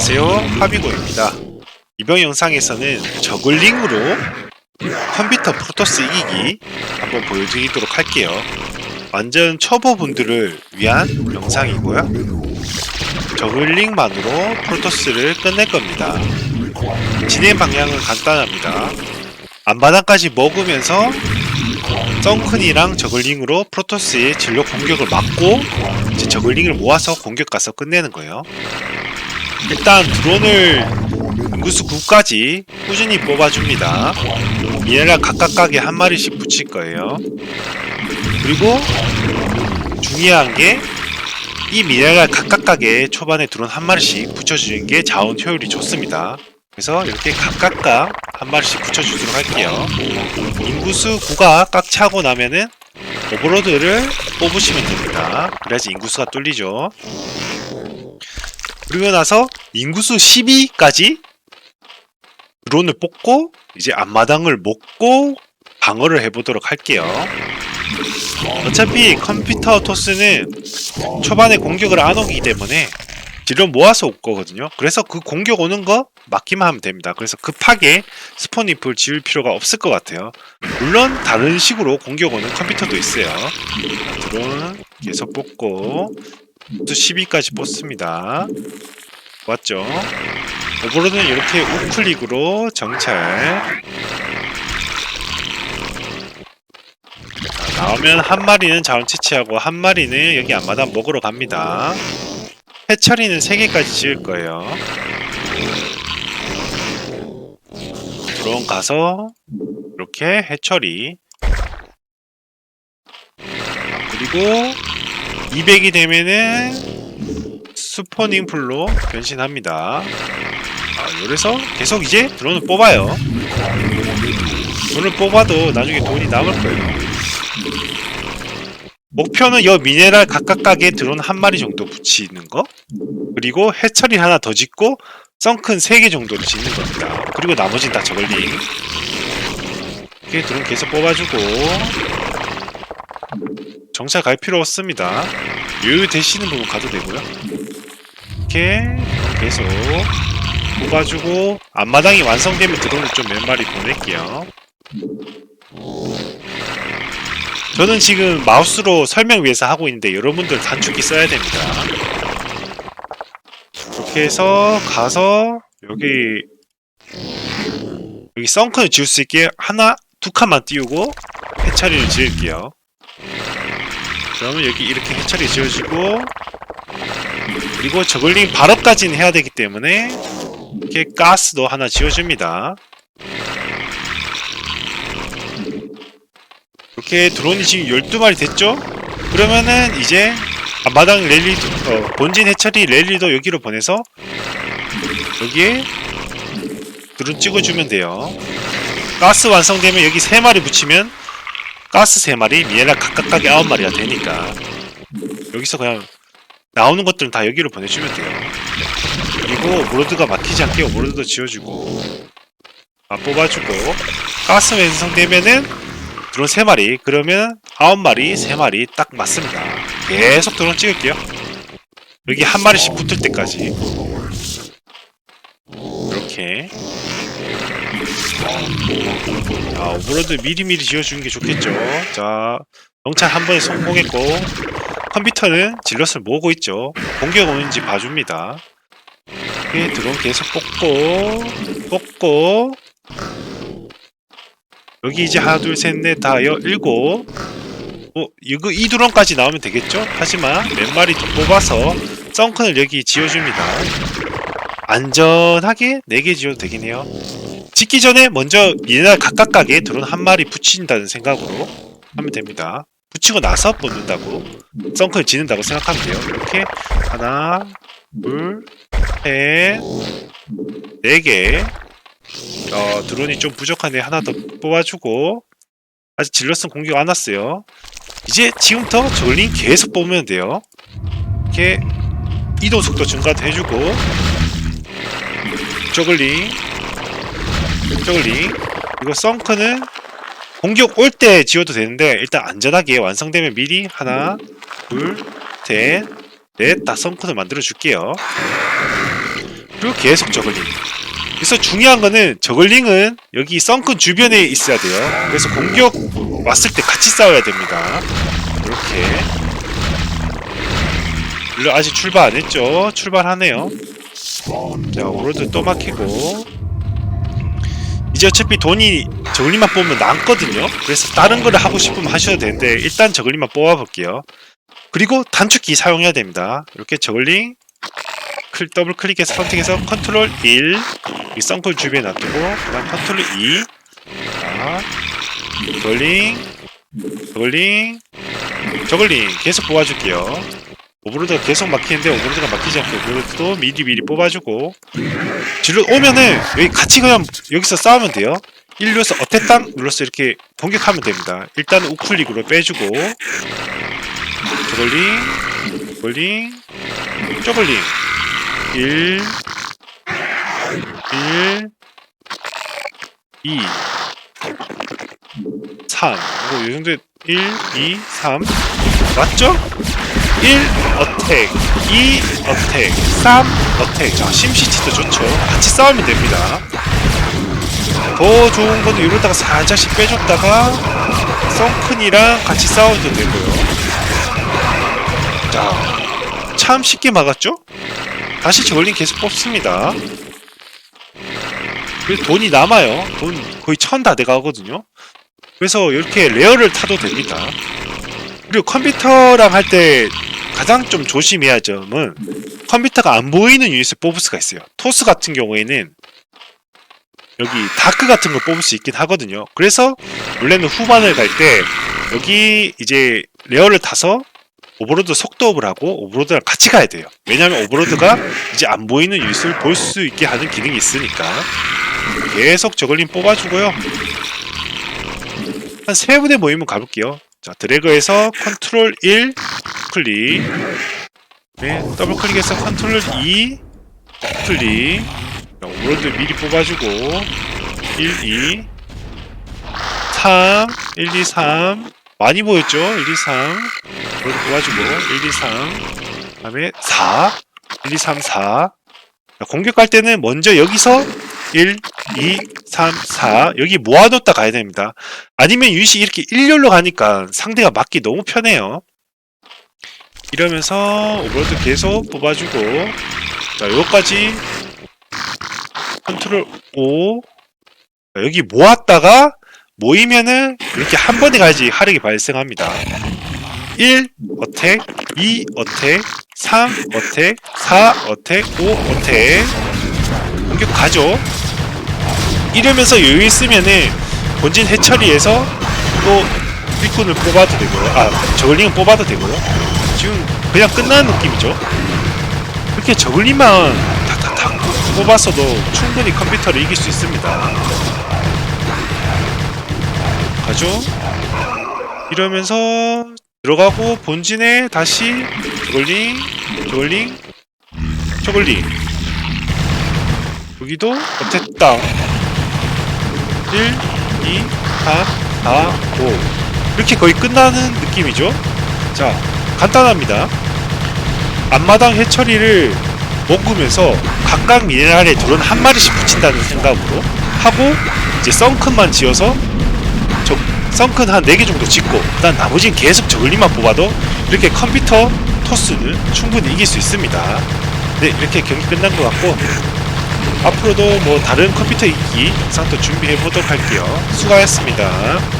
안녕하세요. 하비고입니다. 이번 영상에서는 저글링으로 컴퓨터 프로토스 이기기 한번 보여드리도록 할게요. 완전 초보분들을 위한 영상이고요. 저글링만으로 프로토스를 끝낼 겁니다. 진행 방향은 간단합니다. 안바닥까지 먹으면서 썬큰이랑 저글링으로 프로토스의 진로 공격을 막고 이제 저글링을 모아서 공격 가서 끝내는 거예요. 일단 드론을 인구수 9까지 꾸준히 뽑아줍니다. 미네랄 각각각에 한 마리씩 붙일 거예요. 그리고 중요한 게 이 미네랄 각각각에 초반에 드론 한 마리씩 붙여주는 게 자원 효율이 좋습니다. 그래서 이렇게 각각각 한 마리씩 붙여주도록 할게요. 인구수 9가 꽉 차고 나면은 오버로드를 뽑으시면 됩니다. 그래야지 인구수가 뚫리죠. 그리고 나서 인구수 12까지 드론을 뽑고 이제 앞마당을 먹고 방어를 해보도록 할게요. 어차피 컴퓨터 토스는 초반에 공격을 안 오기 때문에 딜을 모아서 올 거거든요. 그래서 그 공격 오는 거 막기만 하면 됩니다. 그래서 급하게 스포니프를 지을 필요가 없을 것 같아요. 물론 다른 식으로 공격 오는 컴퓨터도 있어요. 자, 드론 계속 뽑고 또 12까지 뽑습니다. 맞죠? 오버로드는 이렇게 우클릭으로 정찰 자, 나오면 한 마리는 자원 채취하고 한 마리는 여기 앞마당 먹으러 갑니다. 해처리는 3개까지 지을 거예요. 드론 가서 이렇게 해처리 아, 그리고 200이 되면은 스포닝 풀로 변신합니다. 아, 이래서 계속 이제 드론을 뽑아요. 돈을 뽑아도 나중에 돈이 남을 거예요. 목표는 여 미네랄 각각각에 드론 한 마리 정도 붙이는 거 그리고 해처리 하나 더 짓고 썬큰 3개 정도를 짓는 겁니다 그리고 나머지는 다 저글링 이렇게 드론 계속 뽑아주고 정찰 갈 필요 없습니다 여유 되시는 부분 가도 되고요 이렇게 계속 뽑아주고 앞마당이 완성되면 드론을 좀 몇 마리 보낼게요 저는 지금 마우스로 설명 위해서 하고 있는데 여러분들 단축키 써야 됩니다. 이렇게 해서 가서 여기 여기 썬크를 지울 수 있게 하나 두 칸만 띄우고 해처리를 지을게요. 그러면 여기 이렇게 해처리 지어지고 그리고 저글링 발업까지는 해야 되기 때문에 이렇게 가스도 하나 지어줍니다. 이렇게 드론이 지금 12마리 됐죠? 그러면은 이제 앞마당 랠리도 어, 본진 해처리 랠리도 여기로 보내서 여기에 드론 찍어주면 돼요 가스 완성되면 여기 3마리 붙이면 가스 3마리 미에라 각각각에 9마리가 되니까. 여기서 그냥 나오는 것들은 다 여기로 보내주면 돼요. 그리고 오버로드가 막히지 않게 오버로드도 지어주고. 아 뽑아주고. 가스 완성되면은 드론 3마리 그러면 9마리 3마리 딱 맞습니다. 계속 드론 찍을게요. 여기 한 마리씩 붙을 때까지. 이렇게 자 오버로드 미리미리 지어주는 게 좋겠죠. 자 정찰 한 번에 성공했고 컴퓨터는 질럿을 모으고 있죠. 공격 오는지 봐줍니다. 이렇게 드론 계속 뽑고 뽑고. 여기 이제 하나 둘 셋 넷 다 여 일곱. 어 이거 이 드론까지 나오면 되겠죠? 하지만 몇 마리 더 뽑아서 썬큰을 여기 지어줍니다. 안전하게 4개 지어도 되긴 해요 짓기 전에 먼저 미네랄 각각각에 드론 한 마리 붙인다는 생각으로 하면 됩니다. 붙이고 나서 뽑는다고 썬큰을 지는다고 생각하면 돼요. 이렇게 하나 둘 셋 네 개. 어, 드론이 좀 부족한데 하나 더 뽑아주고. 아직 질럿은 공격 안 왔어요. 이제 지금부터 저글링 계속 뽑으면 돼요. 이렇게 이동 속도 증가도 해주고. 저글링 저글링 그리고 썬크는 공격 올 때 지어도 되는데 일단 안전하게 완성되면 미리 하나 둘셋넷다 썬크를 만들어 줄게요 그리고 계속 저글링. 그래서 중요한 거는 저글링은 여기 썬큰 주변에 있어야 돼요. 그래서 공격 왔을 때 같이 싸워야 됩니다. 이렇게. 물론 아직 출발 안 했죠. 출발하네요. 자, 오로드 또 막히고. 이제 어차피 돈이 저글링만 뽑으면 남거든요. 그래서 다른 거를 하고 싶으면 하셔도 되는데 일단 저글링만 뽑아볼게요. 그리고 단축키 사용해야 됩니다. 이렇게 저글링 클, 더블 클릭해서 선택해서 컨트롤 1 이 썬콜 주변에 놔두고 그다음 컨트롤 2 자, 저글링 저글링 저글링 계속 뽑아줄게요. 오브로드가 계속 막히는데 오브로드가 막히지 않게 오브로드도 미리 미리 뽑아주고 질러 오면은 여기 같이 그냥 여기서 싸우면 돼요. 1 눌러서 어택 땅 눌러서 이렇게 공격하면 됩니다. 일단 우클릭으로 빼주고 저글링 저글링 저글링 1 1 2 3 이거 요 정도 1 2 3 맞죠? 1 어택 2 어택 3 어택 자 심시티도 좋죠 같이 싸우면 됩니다 더 좋은 거는 이러다가 살짝씩 빼줬다가 썬큰이랑 같이 싸워도 되고요 자, 참 쉽게 막았죠? 다시 저글링 계속 뽑습니다. 그래서 돈이 남아요. 돈 거의 천 다 돼가거든요. 그래서 이렇게 레어를 타도 됩니다. 그리고 컴퓨터랑 할 때 가장 좀 조심해야 할 점은 컴퓨터가 안 보이는 유닛을 뽑을 수가 있어요. 토스 같은 경우에는 여기 다크 같은 걸 뽑을 수 있긴 하거든요. 그래서 원래는 후반을 갈 때 여기 이제 레어를 타서 오버로드 속도업을 하고 오버로드랑 같이 가야 돼요. 왜냐하면 오버로드가 이제 안 보이는 유닛을 볼 수 있게 하는 기능이 있으니까 계속 저글링 뽑아주고요. 한 세 분의 모임은 가볼게요. 자 드래그해서 컨트롤 1 클릭. 네 더블 클릭해서 컨트롤 2 클릭. 자, 오버로드 미리 뽑아주고. 1, 2 3 1, 2, 3 많이 보였죠? 1, 2, 3 오버로드 뽑아주고. 1, 2, 3 다음에 4 1, 2, 3, 4 자, 공격할 때는 먼저 여기서 1, 2, 3, 4 여기 모아뒀다 가야 됩니다. 아니면 유닛이 이렇게 일렬로 가니까 상대가 맞기 너무 편해요. 이러면서 오버로드 계속 뽑아주고 자 요거까지. 컨트롤 5 자, 여기 모았다가 모이면은 이렇게 한 번에 가야지 하락이 발생합니다. 1 어택, 2 어택, 3 어택, 4 어택, 5 어택 공격 가죠. 이러면서 여유 있으면은 본진 해처리에서 또 일꾼을 뽑아도 되고요. 아 저글링은 뽑아도 되고요. 지금 그냥 끝나는 느낌이죠. 이렇게 저글링만 탁탁탁 뽑았어도 충분히 컴퓨터를 이길 수 있습니다. 가죠. 이러면서 들어가고 본진에 다시 저글링, 저글링, 저글링. 여기도 어택당 1, 2, 3, 4, 5 이렇게 거의 끝나는 느낌이죠. 자, 간단합니다. 앞마당 해처리를 먹으면서 각각 미네랄에 드론 한 마리씩 붙인다는 생각으로 하고 이제 썬큰만 지어서 저 썬큰 한 4개 정도 짓고 일단 나머지는 계속 저글링만 뽑아도 이렇게 컴퓨터 토스는 충분히 이길 수 있습니다. 네 이렇게 경기 끝난 것 같고 앞으로도 뭐 다른 컴퓨터 이기 영상도 준비해 보도록 할게요. 수고하셨습니다.